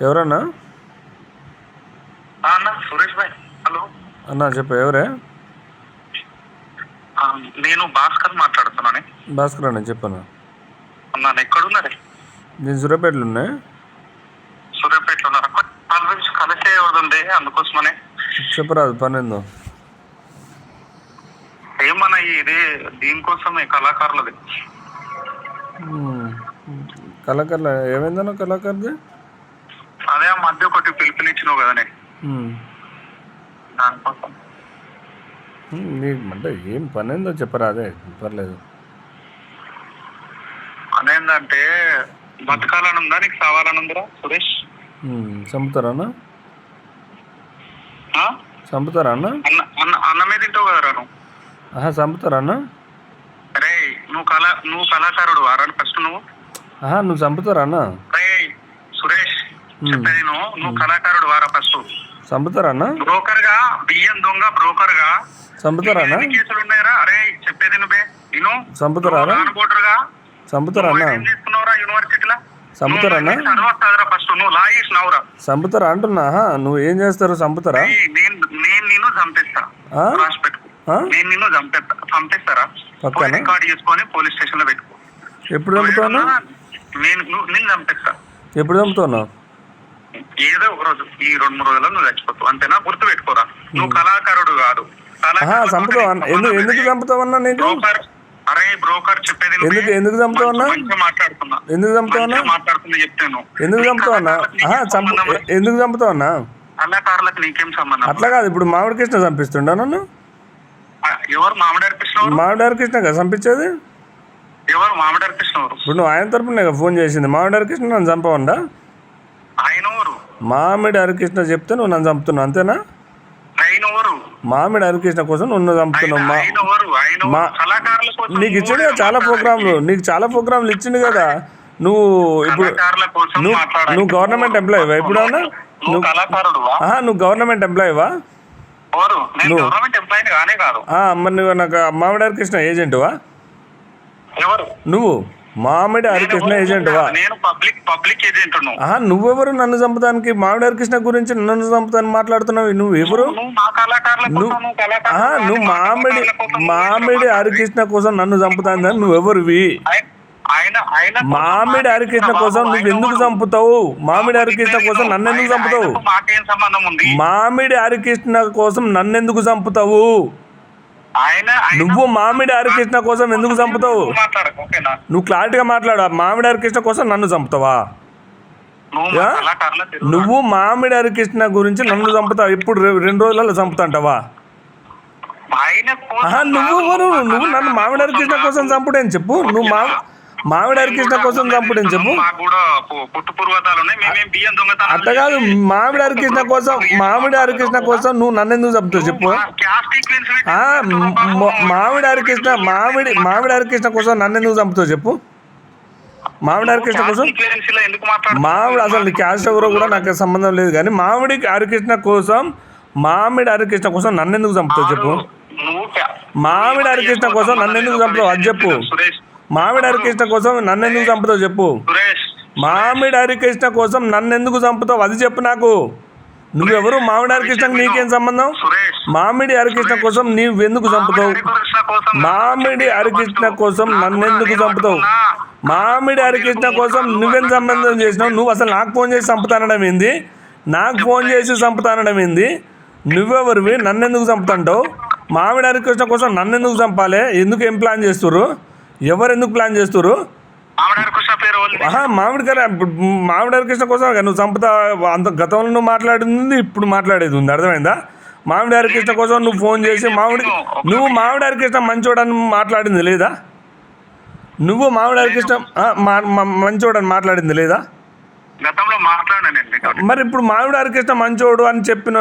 ఎవరన్నా? సురేష్ భాయ్ హలో. అన్నా చెప్పు ఎవరే? నేను భాస్కర్ మాట్లాడుతున్నాను. భాస్కర్ అన్న చెప్పన్నా. అన్న ఎక్కడున్నారే? నేను సూర్యాపేటలో ఉన్నా. సూర్యాపేటలో ఉన్నారా? గురించి కలిసే ఉంది అందుకోసమనే. చెప్పరాదు పని ఏందో ఏమన్నా ఇది దీనికోసమే కళాకారులది. కళాకారుల? ఏమైందన్నా కళాకారుది? పిలుపునిచ్చినావు కదనే. దానికోసం. నీకు అంటే ఏం పని ఏందో చెప్పరాదే పర్లేదు అదేంటంటే బతకాలని ఉందా నీకు సావాలని ఉందిరా సురేష్. చంపుతారా అన్న? చంపుతారా అన్న అన్న అన్న అన్నమే తింటావు కదరా నువ్వు ఆహా చంపుతారా అన్న అరే నువ్వు కళా నువ్వు కళాకారుడు ఆరాని ఫస్ట్ నువ్వు ఆహా నువ్వు చంపుతారా అన్న చెప్పేది నువ్వు కళాకారుడు వారా ఫస్ట్. చంపుతారా అన్న బ్రోకర్గా బియ్యం దొంగ బ్రోకర్గా చంపుతారా? అన్న ఎన్ని కేసులు ఉన్నాయరా? అరే చెప్పేది నువ్వే నేను చంపుతారా అన్న? బోర్డర్గా చంపుతారా నువ్వు అన్న? ఏం తీసుకున్నావురా యూనివర్సిటీలో ఫస్ట్? నువ్వు లా చేసినావురా చంపుతారా అంటున్నా? నువ్వు ఏం చేస్తారు? చంపుతారా? నేను నేను నిన్ను చంపేస్తా. ఆ? రాసి పెట్టుకో. ఆ? నేను నిన్ను చంపేస్తా. చంపేస్తారా? పక్కానా? రికార్డ్ చేసుకొని పోలీస్ స్టేషన్లో పెట్టుకో. ఎప్పుడు చంపుతావునా నేను నేను చంపేస్తా. ఎప్పుడు చంపుతావునా ఏదో ఒక రోజు ఈ రెండు మూడు రోజుల్లో నువ్వు చచ్చిపోతావు. అంతేనా? గుర్తు పెట్టుకోరా నువ్వు కళాకారుడు కాదు. ఎందుకు చంపుతావన్నా బ్రోకర్ అరే బ్రోకర్ చెప్పేది. ఎందుకు- ఎందుకు చంపుతావన్నా? మాట్లాడుతున్నా. ఎందుకు చంపుతావన్నా మాట్లాడుతున్నా చెప్తాను. ఎందుకు చంపుతావన్నా ఎందుకు చంపుతావన్నా కళాకారులకు నీకేం సంబంధం అట్లా కాదు ఇప్పుడు మామిడి కృష్ణ చంపిస్తుండా నన్ను? ఎవరు? మామిడారి కృష్ణ? మామిడారి కృష్ణ కదా చంపించేది? ఎవరు? మామిడారి కృష్ణ ఇప్పుడు నువ్వు ఆయన తరపున ఫోన్ చేసింది. మామిడి హరికృష్ణ నన్ను చంపవండా? మామిడి హరికృష్ణ చెప్తే నువ్వు నన్ను చంపుతున్నావు అంతేనా? మామిడి హరికృష్ణ కోసం నువ్వు చంపుతున్నావు మా నీకు ఇచ్చిండు కదా చాలా ప్రోగ్రాంలు నీకు చాలా ప్రోగ్రాంలు ఇచ్చిండు కదా. నువ్వు ఇప్పుడు నువ్వు. నువ్వు గవర్నమెంట్ ఎంప్లాయీవా ఎప్పుడన్నా? నువ్వు నువ్వు గవర్నమెంట్ ఎంప్లాయీవా? నువ్వు. మరి నువ్వు నాకు మామిడి హరికృష్ణ ఏజెంటువా? నువ్వు? మామిడి హరికృష్ణ ఎవరు? ఏజెంటువా నేను పబ్లిక్ పబ్లిక్ ఏజెంట్ ఆహా నువ్వెవరు నన్ను చంపడానికి? మామిడి హరికృష్ణ గురించి నన్ను చంపుతాను మాట్లాడుతున్నావు? నువ్వు ఎవరు నువ్వు మా కళాకారుల కోసం నువ్వు నువ్వు కళాకారులు ఆహా నువ్వు మామిడి మామిడి. హరికృష్ణ కోసం నన్ను చంపుతాను నువ్వెవరివి? మామిడి హరికృష్ణ కోసం నువ్వు ఎందుకు? చంపుతావు? మామిడి హరికృష్ణ కోసం నన్ను ఎందుకు చంపుతావు? మామిడి హరికృష్ణ కోసం నన్ను ఎందుకు చంపుతావు? నువ్వు మామిడి హరికృష్ణ కోసం ఎందుకు చంపుతావు? నువ్వు క్లారిటీగా మాట్లాడు. మామిడి హరికృష్ణ కోసం నన్ను చంపుతావా? నువ్వు మామిడి హరికృష్ణ గురించి నన్ను చంపుతావు. ఇప్పుడు రెండు రోజులలో చంపుతాంటావా? ఆహా నువ్వు నువ్వు నన్ను మామిడి హరికృష్ణ కోసం కోసం చంపుడని చెప్పు. నువ్వు మా మామిడి హరికృష్ణ కోసం చంపుడని చెప్పు. అట్లా కాదు మామిడి హరికృష్ణ కోసం మామిడి హరికృష్ణ కోసం నువ్వు నన్ను ఎందుకు చంపుతావు చెప్పు. మామిడి హరికృష్ణ మామిడి మామిడి హరికృష్ణ కోసం నన్ను ఎందుకు చంపుతావు చెప్పు. మామిడి హరికృష్ణ కోసం మామిడి అసలు క్యాస్ట్ ఎవరో కూడా నాకు సంబంధం లేదు కానీ మామిడి హరికృష్ణ కోసం మామిడి హరికృష్ణ కోసం నన్ను ఎందుకు చంపుతావు చెప్పు. మామిడి హరికృష్ణ కోసం నన్ను ఎందుకు చంపుతావు? అది చెప్పు. సురేష్ మామిడి హరికృష్ణ కోసం నన్ను ఎందుకు చంపుతావు చెప్పు. మామిడి హరికృష్ణ కోసం నన్ను ఎందుకు చంపుతావు? అది చెప్పు నాకు. నువ్వెవరు? మామిడి హరికృష్ణకి నీకేం సంబంధం? మామిడి హరికృష్ణ కోసం నీవు ఎందుకు చంపుతావు? మామిడి హరికృష్ణ కోసం నన్ను ఎందుకు చంపుతావు? మామిడి హరికృష్ణ కోసం నువ్వేం సంబంధం? చేసినావు? నువ్వు అసలు నాకు ఫోన్ చేసి చంపుతానడం ఏంది? నాకు ఫోన్ చేసి చంపుతానడం ఏంది? నువ్వెవరివి? నన్ను ఎందుకు చంపుతాంటావు? మామిడి హరికృష్ణ కోసం నన్ను ఎందుకు చంపాలి? ఎందుకు ఏం ప్లాన్ చేస్తుర్రు? ఎవరు ఎందుకు ప్లాన్ చేస్తుర్రు? మామిడి హరికృష్ణ పేరు వాళ్ళు ఆహా మామిడి హరికృష్ణ కోసం నువ్వు చంపుతా అంత గతంలో నువ్వు మాట్లాడింది ఇప్పుడు మాట్లాడేది ఉంది. అర్థమైందా? మామిడి హరికృష్ణ కోసం నువ్వు ఫోన్ చేసి మామిడి నువ్వు మామిడి హరికృష్ణ మంచోడని మాట్లాడింది లేదా? నువ్వు మామిడి హరికృష్ణ మంచోడని మాట్లాడింది లేదా? గతంలో మాట్లాడాను మరి ఇప్పుడు మామిడి హరికృష్ణ మంచోడు అని చెప్పిన